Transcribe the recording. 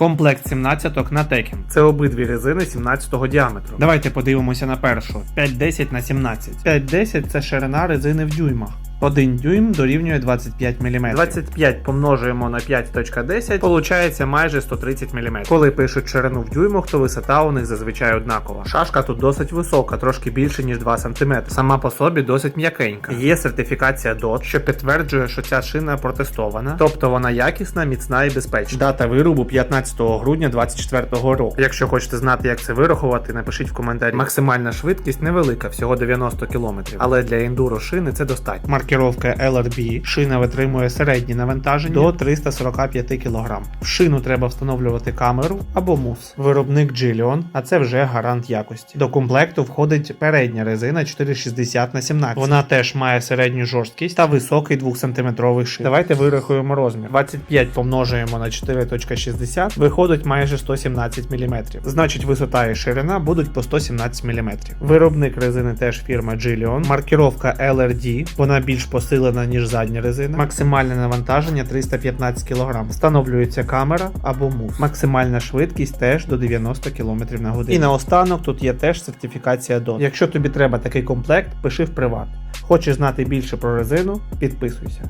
Комплект 17 на Tekken. Це обидві резини 17 діаметру. Давайте подивимося на першу. 510 на 17. 510 це ширина резини в дюймах. 1 дюйм дорівнює 25 мм. 25 помножуємо на 5.10, получається майже 130 мм. Коли пишуть ширину в дюймах, то висота у них зазвичай однакова. Шашка тут досить висока, трошки більше ніж 2 см. Сама по собі досить м'якенька. Є сертифікація DOT, що підтверджує, що ця шина протестована, тобто вона якісна, міцна і безпечна. Дата виробу 15 грудня 2024 року. Якщо хочете знати, як це вирахувати, напишіть в коментарі. Максимальна швидкість невелика, всього 90 км, але для ендуро шини це достатньо. Маркіровка LRB. Шина витримує середні навантаження до 345 кг. В шину треба встановлювати камеру або мус. Виробник Gillion, а це вже гарант якості. До комплекту входить передня резина 460 на 17. Вона теж має середню жорсткість та високий 2 см шин. Давайте вирахуємо розмір. 25 помножуємо на 4.60, виходить майже 117 мм. Значить, висота і ширина будуть по 117 мм. Виробник резини теж фірма Gillion. Маркіровка LRD, вона більш посилена, ніж задня резина. Максимальне навантаження 315 кг. Встановлюється камера або мус. Максимальна швидкість теж до 90 км на годину. І наостанок тут є теж сертифікація DOT. Якщо тобі треба такий комплект, пиши в приват. Хочеш знати більше про резину? Підписуйся.